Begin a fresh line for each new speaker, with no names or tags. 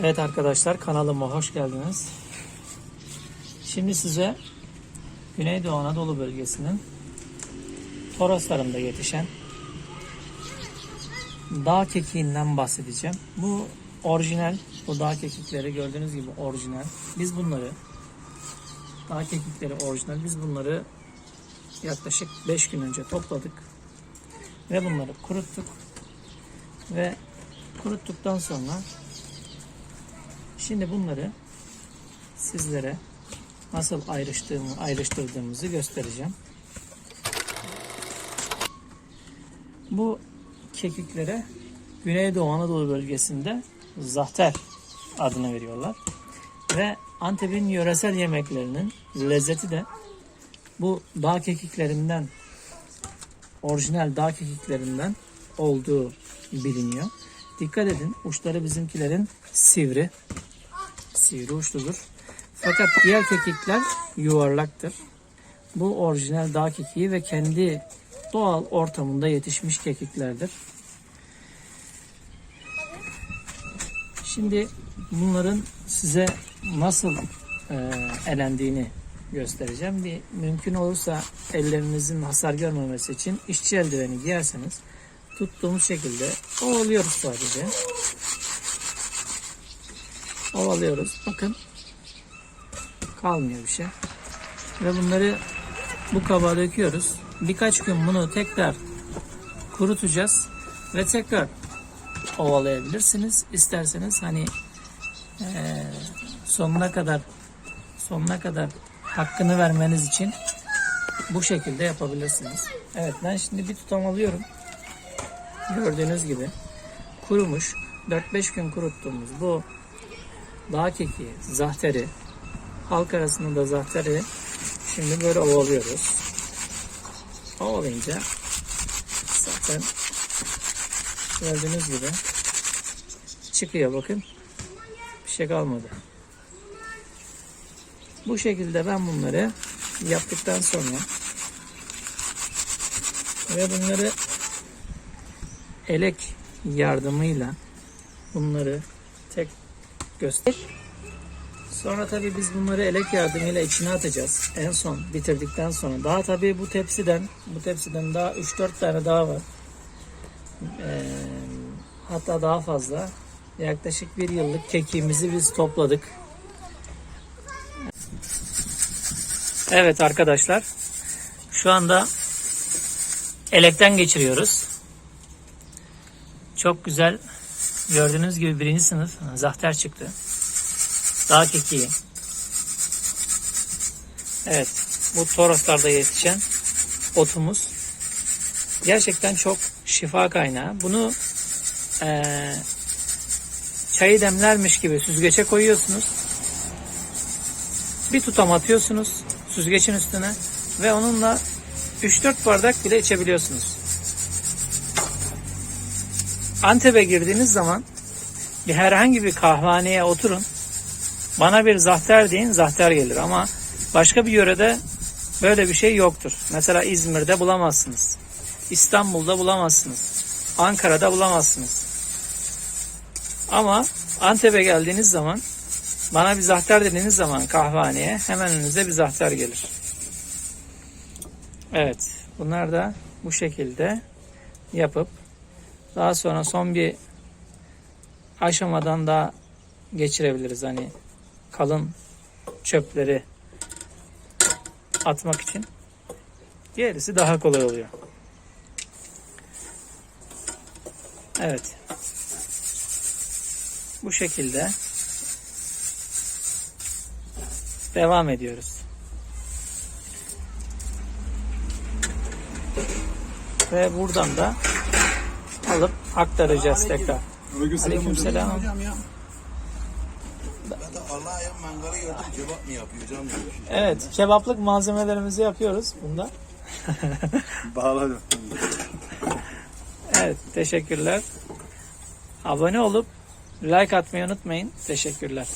Evet arkadaşlar kanalıma hoş geldiniz. Şimdi size Güneydoğu Anadolu bölgesinin Toroslarında yetişen dağ kekiğinden bahsedeceğim. Bu orijinal, bu dağ kekikleri gördüğünüz gibi orijinal. Biz bunları dağ kekikleri orijinal. Biz bunları yaklaşık 5 gün önce topladık ve bunları kuruttuk ve kuruttuktan sonra Şimdi bunları sizlere nasıl ayrıştığımı, ayrıştırdığımızı göstereceğim. Bu kekiklere Güneydoğu Anadolu bölgesinde zahter adını veriyorlar. Ve Antep'in yöresel yemeklerinin lezzeti de bu dağ kekiklerinden orijinal dağ kekiklerinden olduğu biliniyor. Dikkat edin uçları bizimkilerin sivri sivri uçludur. Fakat diğer kekikler yuvarlaktır. Bu orijinal dağ kekiği ve kendi doğal ortamında yetişmiş kekiklerdir. Şimdi bunların size nasıl e, elendiğini göstereceğim. Bir mümkün olursa ellerinizin hasar görmemesi için işçi eldiveni giyerseniz tuttuğumuz şekilde ovalıyoruz sadece ovalıyoruz. Bakın kalmıyor bir şey. Ve bunları bu kaba döküyoruz. Birkaç gün bunu tekrar kurutacağız ve tekrar ovalayabilirsiniz. İsterseniz hani eee, sonuna kadar sonuna kadar hakkını vermeniz için bu şekilde yapabilirsiniz. Evet ben şimdi bir tutam alıyorum. Gördüğünüz gibi kurumuş 4-5 gün kuruttuğumuz bu dağ keki, zahteri, halk arasında da zahteri şimdi böyle ovalıyoruz. Ovalayınca zaten gördüğünüz gibi çıkıyor bakın. Bir şey kalmadı. Bu şekilde ben bunları yaptıktan sonra ve bunları elek yardımıyla bunları göster. Sonra tabii biz bunları elek yardımıyla içine atacağız. En son bitirdikten sonra. Daha tabii bu tepsiden, bu tepsiden daha 3-4 tane daha var. Ee, hatta daha fazla. Yaklaşık bir yıllık kekiğimizi biz topladık. Evet arkadaşlar. Şu anda elekten geçiriyoruz. Çok güzel Gördüğünüz gibi birinci sınıf zahter çıktı. Dağ kekiği. Evet. Bu Toroslarda yetişen otumuz. Gerçekten çok şifa kaynağı. Bunu ee, çayı demlermiş gibi süzgeçe koyuyorsunuz. Bir tutam atıyorsunuz süzgecin üstüne ve onunla 3-4 bardak bile içebiliyorsunuz. Antep'e girdiğiniz zaman bir herhangi bir kahvaneye oturun. Bana bir zahter deyin, zahter gelir ama başka bir yörede böyle bir şey yoktur. Mesela İzmir'de bulamazsınız. İstanbul'da bulamazsınız. Ankara'da bulamazsınız. Ama Antep'e geldiğiniz zaman bana bir zahter dediğiniz zaman kahvaneye hemen önünüze bir zahter gelir. Evet. Bunlar da bu şekilde yapıp daha sonra son bir aşamadan daha geçirebiliriz. Hani kalın çöpleri atmak için. Gerisi daha kolay oluyor. Evet. Bu şekilde devam ediyoruz. Ve buradan da alıp aktaracağız tekrar. Aleykümselam.
Hocam ya. Ben de Allah'a ya mangalı gördüm cevap mı yapıyor diyor.
Evet, kebaplık malzemelerimizi yapıyoruz bunda.
Bağladım.
Evet, teşekkürler. Abone olup like atmayı unutmayın. Teşekkürler.